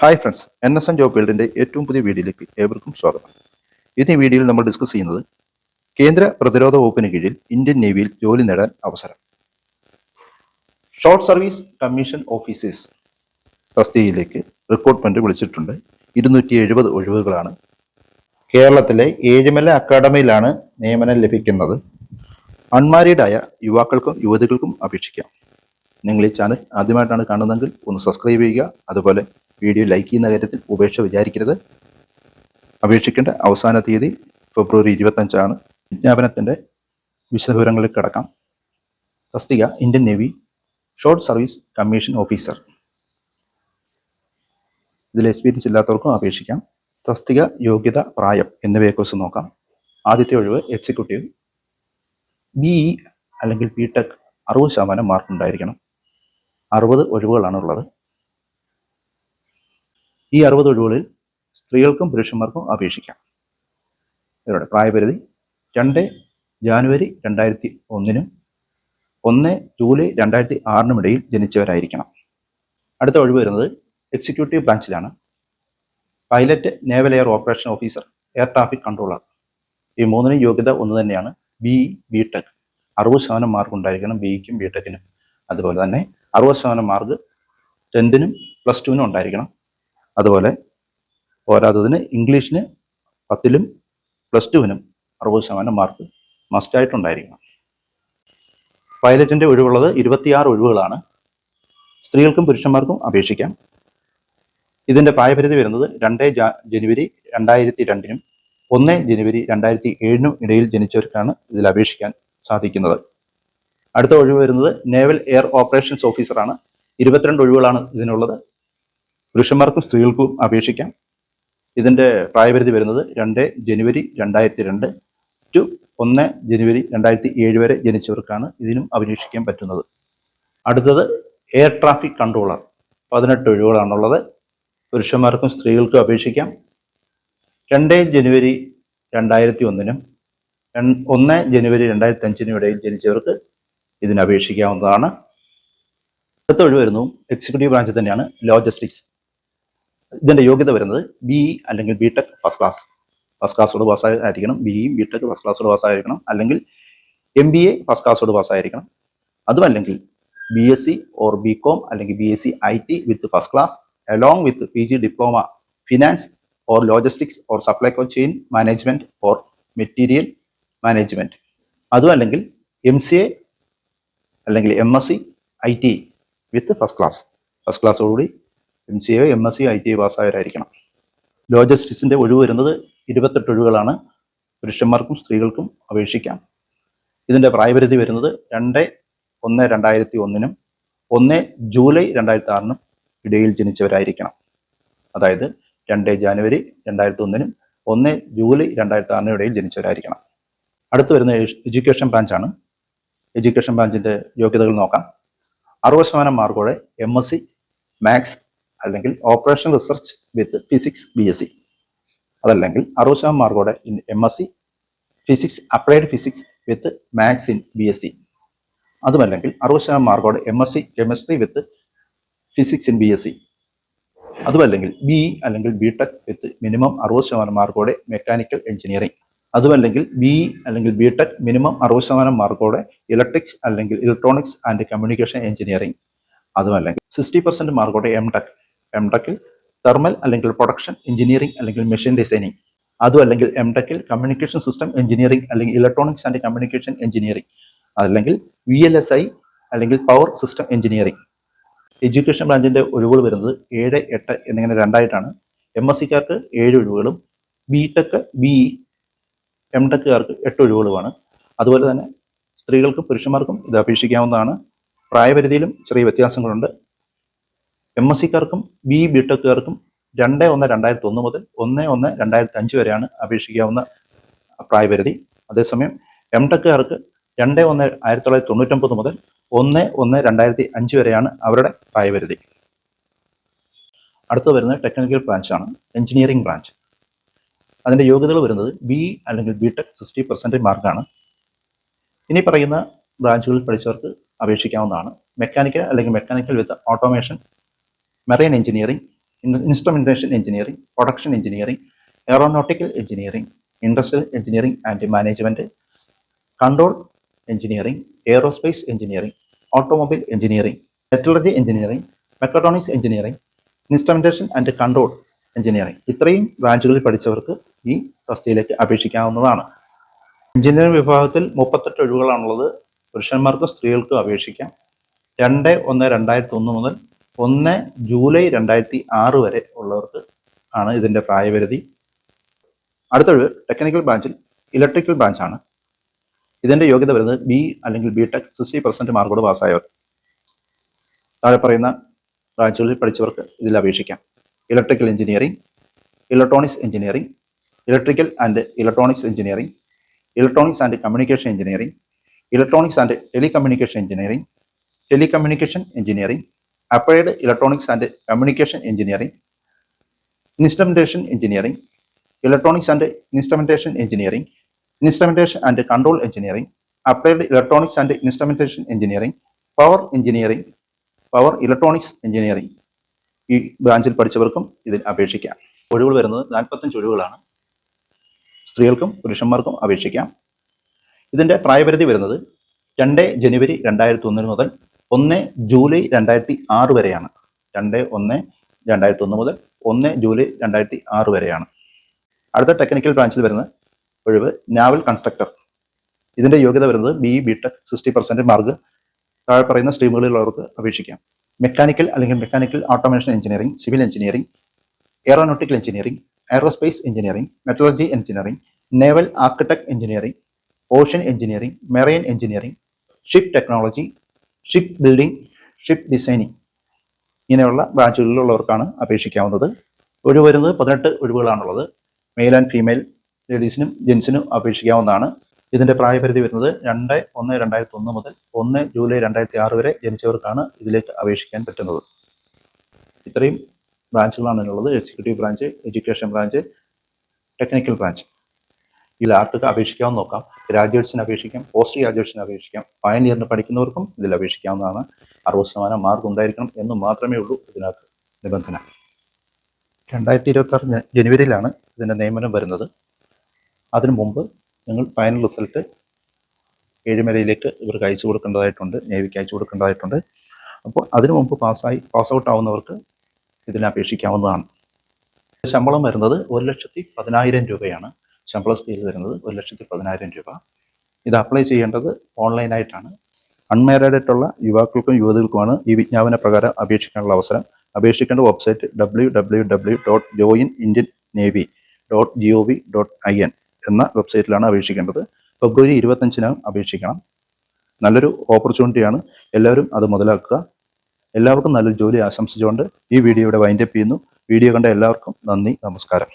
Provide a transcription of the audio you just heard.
Hi friends N S N job ഫീൽഡിന്റെ ഏറ്റവും പുതിയ വീഡിയോയിലേക്ക് ഏവർക്കും സ്വാഗതം. ഇന്ന് ഈ വീഡിയോയിൽ നമ്മൾ ഡിസ്കസ് ചെയ്യുന്നത് കേന്ദ്ര പ്രതിരോധ വകുപ്പിന് കീഴിൽ ഇന്ത്യൻ നേവിയിൽ ജോലി നേടാൻ അവസരം. ഷോർട്ട് സർവീസ് കമ്മീഷൻ ഓഫീസേഴ്സ് തസ്തികയിലേക്ക് റിക്രൂട്ട്മെന്റ് വിളിച്ചിട്ടുണ്ട്. ഇരുന്നൂറ്റി എഴുപത് ഒഴിവുകളാണ്. കേരളത്തിലെ ഏഴുമല അക്കാഡമിയിലാണ് നിയമനം ലഭിക്കുന്നത്. അൺമാരീഡായ യുവാക്കൾക്കും യുവതികൾക്കും അപേക്ഷിക്കാം. നിങ്ങൾ ഈ ചാനൽ ആദ്യമായിട്ടാണ് കാണുന്നതെങ്കിൽ ഒന്ന് സബ്സ്ക്രൈബ് ചെയ്യുക. അതുപോലെ വീഡിയോ ലൈക്ക് ചെയ്യുന്ന കാര്യത്തിൽ ഉപേക്ഷ വിചാരിക്കരുത്. അപേക്ഷിക്കേണ്ട അവസാന തീയതി ഫെബ്രുവരി ഇരുപത്തഞ്ചാണ്. വിജ്ഞാപനത്തിന്റെ വിശദവിവരങ്ങളിൽ കിടക്കാം. തസ്തിക Indian navy short service commission officer ഇതിൽ എക്സ്പീരിയൻസ് ഇല്ലാത്തവർക്കും അപേക്ഷിക്കാം. തസ്തിക യോഗ്യത പ്രായം എന്നിവയെക്കുറിച്ച് നോക്കാം. ആദ്യത്തെ ഒഴിവ് എക്സിക്യൂട്ടീവ് ബി ഇ അല്ലെങ്കിൽ ബി ടെക് അറുപത് ശതമാനം മാർക്ക് ഉണ്ടായിരിക്കണം. അറുപത് ഒഴിവുകളാണ് ഉള്ളത്. ഈ അറുപത് ഒഴിവുകളിൽ സ്ത്രീകൾക്കും പുരുഷന്മാർക്കും അപേക്ഷിക്കാം. ഇവരുടെ പ്രായപരിധി രണ്ട് ജാനുവരി രണ്ടായിരത്തി ഒന്നിനും ഒന്ന് ജൂലൈ രണ്ടായിരത്തി ആറിനും ഇടയിൽ ജനിച്ചവരായിരിക്കണം. അടുത്ത ഒഴിവ് വരുന്നത് executive ബ്രാഞ്ചിലാണ്. Pilot naval air operation officer air traffic controller. ഈ മൂന്നിനും യോഗ്യത ഒന്ന് തന്നെയാണ് ബി ബി ടെക് അറുപത് ശതമാനം മാർക്ക് ഉണ്ടായിരിക്കണം ബിക്കും ബി ടെക്കിനും അതുപോലെ തന്നെ അറുപത് ശതമാനം മാർക്ക് ടെൻത്തിനും പ്ലസ് ടുവിനും ഉണ്ടായിരിക്കണം. അതുപോലെ പോരാത്തതിന് ഇംഗ്ലീഷിന് പത്തിലും പ്ലസ് ടുവിനും അറുപത് ശതമാനം മാർക്ക് മസ്റ്റായിട്ടുണ്ടായിരിക്കണം പൈലറ്റിന്റെ ഒഴിവുള്ളത് ഇരുപത്തിയാറ് ഒഴിവുകളാണ്. സ്ത്രീകൾക്കും പുരുഷന്മാർക്കും അപേക്ഷിക്കാം. ഇതിന്റെ പ്രായപരിധി വരുന്നത് രണ്ട് ജനുവരി രണ്ടായിരത്തി രണ്ടിനും ഒന്ന് ജനുവരി രണ്ടായിരത്തി ഏഴിനും ഇടയിൽ ജനിച്ചവർക്കാണ് ഇതിൽ അപേക്ഷിക്കാൻ സാധിക്കുന്നത്. അടുത്ത ഒഴിവ് വരുന്നത് നേവൽ എയർ ഓപ്പറേഷൻസ് ഓഫീസറാണ്. ഇരുപത്തിരണ്ട് ഒഴിവുകളാണ് ഇതിനുള്ളത്. പുരുഷന്മാർക്കും സ്ത്രീകൾക്കും അപേക്ഷിക്കാം. ഇതിന്റെ പ്രായപരിധി വരുന്നത് രണ്ട് ജനുവരി രണ്ടായിരത്തി രണ്ട് ടു ഒന്ന് ജനുവരി രണ്ടായിരത്തി ഏഴ് വരെ ജനിച്ചവർക്കാണ് ഇതിനും അപേക്ഷിക്കാൻ പറ്റുന്നത്. അടുത്തത് എയർ ട്രാഫിക് കൺട്രോളർ പതിനെട്ട് ഒഴിവുകളാണുള്ളത്. പുരുഷന്മാർക്കും സ്ത്രീകൾക്കും അപേക്ഷിക്കാം. രണ്ട് ജനുവരി രണ്ടായിരത്തി ഒന്നിനും ഒന്ന് ജനുവരി രണ്ടായിരത്തി അഞ്ചിനും ഇടയിൽ ജനിച്ചവർക്ക് ഇതിന് അപേക്ഷിക്കാവുന്നതാണ് അടുത്ത ഒഴിവ് വരുന്നു. എക്സിക്യൂട്ടീവ് ബ്രാഞ്ച് തന്നെയാണ് ലോജിസ്റ്റിക്സ് ഇതിന്റെ യോഗ്യത വരുന്നത് ബി അല്ലെങ്കിൽ B tech first class first ക്ലാസ്സോട് പാസ്സായിരിക്കണം ബിയും ബി ടെക് ഫസ്റ്റ് ക്ലാസ്സോട് പാസ്സായിരിക്കണം അല്ലെങ്കിൽ എം ബി എ ഫസ്റ്റ് ക്ലാസ്സോട് പാസ്സായിരിക്കണം അതുമല്ലെങ്കിൽ B S C or B com അല്ലെങ്കിൽ B S C I T with first class along with P G diploma finance or logistics or supply co chain management or material management അതുമല്ലെങ്കിൽ M C A അല്ലെങ്കിൽ M S C I T with first class first ക്ലാസ്സോടുകൂടി M C A M S C I T I പാസ്സായവരായിരിക്കണം. Law ജസ്റ്റിസിന്റെ ഒഴിവ് വരുന്നത് ഇരുപത്തെട്ട് ഒഴിവുകളാണ്. പുരുഷന്മാർക്കും സ്ത്രീകൾക്കും അപേക്ഷിക്കാം. ഇതിന്റെ പ്രായപരിധി വരുന്നത് രണ്ട് ഒന്ന് രണ്ടായിരത്തി ഒന്നിനും ഒന്ന് ജൂലൈ രണ്ടായിരത്തി ആറിനും ഇടയിൽ ജനിച്ചവരായിരിക്കണം. അതായത് രണ്ട് ജാനുവരി രണ്ടായിരത്തി ഒന്നിനും ഒന്ന് ജൂലൈ രണ്ടായിരത്തി ആറിനും ഇടയിൽ ജനിച്ചവരായിരിക്കണം. അടുത്ത് വരുന്ന എഡ്യൂക്കേഷൻ ബ്രാഞ്ചാണ്. എഡ്യൂക്കേഷൻ ബ്രാഞ്ചിന്റെ യോഗ്യതകൾ നോക്കാം. അറുപത് ശതമാനം മാർക്കോടെ എം എസ് സി മാത്സ് അല്ലെങ്കിൽ operation research with physics B S C അതല്ലെങ്കിൽ അറുപത് ശതമാനം മാർക്കോടെ in M S C physics applied physics with maths in B S C അതുമല്ലെങ്കിൽ അറുപത് ശതമാനം മാർക്കോടെ M S C chemistry with physics in B S C അതുമല്ലെങ്കിൽ ബി അല്ലെങ്കിൽ ബി ടെക് വിത്ത് മിനിമം അറുപത് ശതമാനം മാർക്കോടെ മെക്കാനിക്കൽ എഞ്ചിനീയറിംഗ് അതുമല്ലെങ്കിൽ ബി അല്ലെങ്കിൽ ബി ടെക് മിനിമം അറുപത് ശതമാനം മാർക്കോടെ ഇലക്ട്രിക്സ് അല്ലെങ്കിൽ ഇലക്ട്രോണിക്സ് ആൻഡ് കമ്മ്യൂണിക്കേഷൻ എഞ്ചിനീയറിംഗ് അതുമല്ലെങ്കിൽ സിക്സ്റ്റി പെർസെന്റ് മാർക്കോടെ എം ടെക് എം ടെക്കിൽ തെർമൽ അല്ലെങ്കിൽ പ്രൊഡക്ഷൻ എഞ്ചിനീയറിംഗ് അല്ലെങ്കിൽ മെഷീൻ ഡിസൈനിങ് അതും അല്ലെങ്കിൽ എം ടെക്കിൽ കമ്മ്യൂണിക്കേഷൻ സിസ്റ്റം എഞ്ചിനീയറിംഗ് അല്ലെങ്കിൽ ഇലക്ട്രോണിക്സ് ആൻഡ് കമ്മ്യൂണിക്കേഷൻ എഞ്ചിനീയറിംഗ് അല്ലെങ്കിൽ വി എൽ എസ് ഐ അല്ലെങ്കിൽ പവർ സിസ്റ്റം എഞ്ചിനീയറിംഗ് എഡ്യൂക്കേഷൻ ബ്രാഞ്ചിന്റെ ഒഴിവുകൾ വരുന്നത് ഏഴ് എട്ട് എന്നിങ്ങനെ രണ്ടായിട്ടാണ്. എം എസ് സിക്കാർക്ക് ഏഴ് ഒഴിവുകളും ബി ടെക് ബി എം ടെക്കുകാർക്ക് എട്ട് ഒഴിവുകളുമാണ്. അതുപോലെ തന്നെ സ്ത്രീകൾക്കും പുരുഷന്മാർക്കും ഇത് അപേക്ഷിക്കാവുന്നതാണ്. പ്രായപരിധിയിലും ചെറിയ വ്യത്യാസങ്ങളുണ്ട്. എം എസ് സിക്കാർക്കും ബി ബി ടെക്കുകാർക്കും രണ്ട് ഒന്ന് രണ്ടായിരത്തി ഒന്ന് മുതൽ ഒന്ന് ഒന്ന് രണ്ടായിരത്തി അഞ്ച് വരെയാണ് അപേക്ഷിക്കാവുന്ന പ്രായപരിധി. അതേസമയം എം ടെക്കുകാർക്ക് രണ്ട് ഒന്ന് ആയിരത്തി തൊള്ളായിരത്തി തൊണ്ണൂറ്റൊമ്പത് മുതൽ ഒന്ന് ഒന്ന് രണ്ടായിരത്തി അഞ്ച് വരെയാണ് അവരുടെ പ്രായപരിധി. അടുത്ത് വരുന്നത് ടെക്നിക്കൽ ബ്രാഞ്ചാണ് എഞ്ചിനീയറിംഗ് ബ്രാഞ്ച്. അതിന്റെ യോഗ്യതകൾ വരുന്നത് ബി അല്ലെങ്കിൽ ബി ടെക് സിക്സ്റ്റി പെർസെന്റേജ് മാർക്കാണ്. ഇനി പറയുന്ന ബ്രാഞ്ചുകളിൽ പഠിച്ചവർക്ക് അപേക്ഷിക്കാവുന്നതാണ്. മെക്കാനിക്കൽ അല്ലെങ്കിൽ mechanical with automation marine engineering instrumentation engineering production engineering aeronautical engineering industrial engineering and management control engineering aerospace engineering automobile engineering metallurgy engineering mechatronics engineering instrumentation and control engineering ഇത്രയും ബ്രാഞ്ചുകളിൽ പഠിച്ചവർക്ക് ഈ തസ്തിയിലേക്ക് അപേക്ഷിക്കാവുന്നതാണ്. എഞ്ചിനീയറിംഗ് വിഭാഗത്തിൽ മുപ്പത്തെട്ട് ഒഴിവുകളാണുള്ളത്. പുരുഷന്മാർക്കും സ്ത്രീകൾക്കും അപേക്ഷിക്കാം. രണ്ട് ഒന്ന് രണ്ടായിരത്തി ഒന്ന് മുതൽ ഒന്ന് ജൂലൈ രണ്ടായിരത്തി ആറ് വരെ ഉള്ളവർക്ക് ആണ് ഇതിന്റെ പ്രായപരിധി. അടുത്തൊഴിവ് ടെക്നിക്കൽ ബ്രാഞ്ചിൽ ഇലക്ട്രിക്കൽ ബ്രാഞ്ചാണ് ഇതിന്റെ യോഗ്യത വരുന്നത് ബി അല്ലെങ്കിൽ ബി ടെക് സിക്സ്റ്റി പെർസെന്റ് മാർക്കോട് പാസ്സായവർ താഴെ പറയുന്ന ബ്രാഞ്ചുകളിൽ പഠിച്ചവർക്ക് ഇതിൽ അപേക്ഷിക്കാം. Electrical engineering electronics engineering electrical and electronics engineering electronics and communication engineering electronics and telecommunication engineering telecommunication engineering applied electronics and communication engineering instrumentation engineering electronics and instrumentation engineering instrumentation and control engineering applied electronics and instrumentation engineering power engineering power electronics engineering ഈ ബ്രാഞ്ചിൽ പഠിച്ചവർക്കും ഇതിൽ അപേക്ഷിക്കാം. ഒഴിവുകൾ വരുന്നത് നാൽപ്പത്തഞ്ച് ഒഴിവുകളാണ്. സ്ത്രീകൾക്കും പുരുഷന്മാർക്കും അപേക്ഷിക്കാം. ഇതിന്റെ പ്രായപരിധി വരുന്നത് രണ്ട് ജനുവരി രണ്ടായിരത്തി ഒന്നിന് മുതൽ ഒന്ന് ജൂലൈ രണ്ടായിരത്തി ആറ് വരെയാണ്. രണ്ട് ഒന്ന് രണ്ടായിരത്തി ഒന്ന് മുതൽ ഒന്ന് ജൂലൈ രണ്ടായിരത്തി ആറ് വരെയാണ്. അടുത്ത ടെക്നിക്കൽ ബ്രാഞ്ചിൽ വരുന്ന ഒഴിവ് നാവൽ കൺസ്ട്രക്ടർ ഇതിന്റെ യോഗ്യത വരുന്നത് B B tech sixty percent mark താഴെ പറയുന്ന സ്ട്രീമുകളിലുള്ളവർക്ക് അപേക്ഷിക്കാം. മെക്കാനിക്കൽ അല്ലെങ്കിൽ mechanical automation engineering civil engineering aeronautical engineering aerospace engineering metallurgy engineering naval architect engineering ocean engineering marine engineering ship technology ship building ship designing ഇങ്ങനെയുള്ള ബ്രാഞ്ചുകളിലുള്ളവർക്കാണ് അപേക്ഷിക്കാവുന്നത്. ഒഴിവ് വരുന്നത് പതിനെട്ട് ഒഴിവുകളാണുള്ളത്. മെയിൽ ആൻഡ് ഫീമെയിൽ ലേഡീസിനും ജെൻസിനും അപേക്ഷിക്കാവുന്നതാണ്. ഇതിന്റെ പ്രായപരിധി വരുന്നത് രണ്ട് ഒന്ന് രണ്ടായിരത്തി ഒന്ന് മുതൽ ഒന്ന് ജൂലൈ രണ്ടായിരത്തി ആറ് വരെ ജനിച്ചവർക്കാണ് ഇതിലേക്ക് അപേക്ഷിക്കാൻ പറ്റുന്നത്. ഇത്രയും ബ്രാഞ്ചുകളാണ് ഉള്ളത് executive branch education branch technical branch ഇതിൽ ആർക്കൊക്കെ അപേക്ഷിക്കാമെന്ന് നോക്കാം. ഗ്രാജുവേറ്റ്സിന് അപേക്ഷിക്കാം പോസ്റ്റ് ഗ്രാജുവേറ്റ്സിന് അപേക്ഷിക്കാം. ഇയറിന് പഠിക്കുന്നവർക്കും ഇതിൽ അപേക്ഷിക്കാവുന്നതാണ്. അറുപത് ശതമാനം മാർക്ക് ഉണ്ടായിരിക്കണം എന്ന് മാത്രമേ ഉള്ളൂ ഇതിനകത്ത് നിബന്ധന. രണ്ടായിരത്തി ഇരുപത്തി ജനുവരിയിലാണ് ഇതിന്റെ നിയമനം വരുന്നത്. അതിനു മുമ്പ് നിങ്ങൾ ഫൈനൽ റിസൾട്ട് ഏഴുമലയിലേക്ക് ഇവർക്ക് അയച്ചു കൊടുക്കേണ്ടതായിട്ടുണ്ട് നേവിക്ക് അയച്ചു കൊടുക്കേണ്ടതായിട്ടുണ്ട്. അപ്പോൾ അതിനു മുമ്പ് പാസ്സായി പാസ് ഔട്ട് ആവുന്നവർക്ക് ഇതിനെ അപേക്ഷിക്കാവുന്നതാണ്. ശമ്പളം വരുന്നത് ഒരു ലക്ഷത്തി പതിനായിരം രൂപയാണ്. ശമ്പള സ്കെയിൽ വരുന്നത് ഒരു ലക്ഷത്തി പതിനായിരം രൂപ. ഇത് അപ്ലൈ ചെയ്യേണ്ടത് ഓൺലൈനായിട്ടാണ് അൺമാരീഡ് ആയിട്ടുള്ള യുവാക്കൾക്കും യുവതികൾക്കുമാണ് ഈ വിജ്ഞാപന പ്രകാരം അപേക്ഷിക്കാനുള്ള അവസരം. അപേക്ഷിക്കേണ്ട website W W W dot join Indian navy dot G O V dot I N എന്ന വെബ്സൈറ്റിലാണ് അപേക്ഷിക്കേണ്ടത്. ഫെബ്രുവരി ഇരുപത്തഞ്ചിനകം അപേക്ഷിക്കണം. നല്ലൊരു ഓപ്പർച്യൂണിറ്റിയാണ് എല്ലാവരും അത് മുതലാക്കുക. എല്ലാവർക്കും നല്ലൊരു ജോലി ആശംസിച്ചുകൊണ്ട് ഈ വീഡിയോ ഇവിടെ വൈൻഡപ്പ് ചെയ്യുന്നു. വീഡിയോ കണ്ട എല്ലാവർക്കും നന്ദി നമസ്കാരം.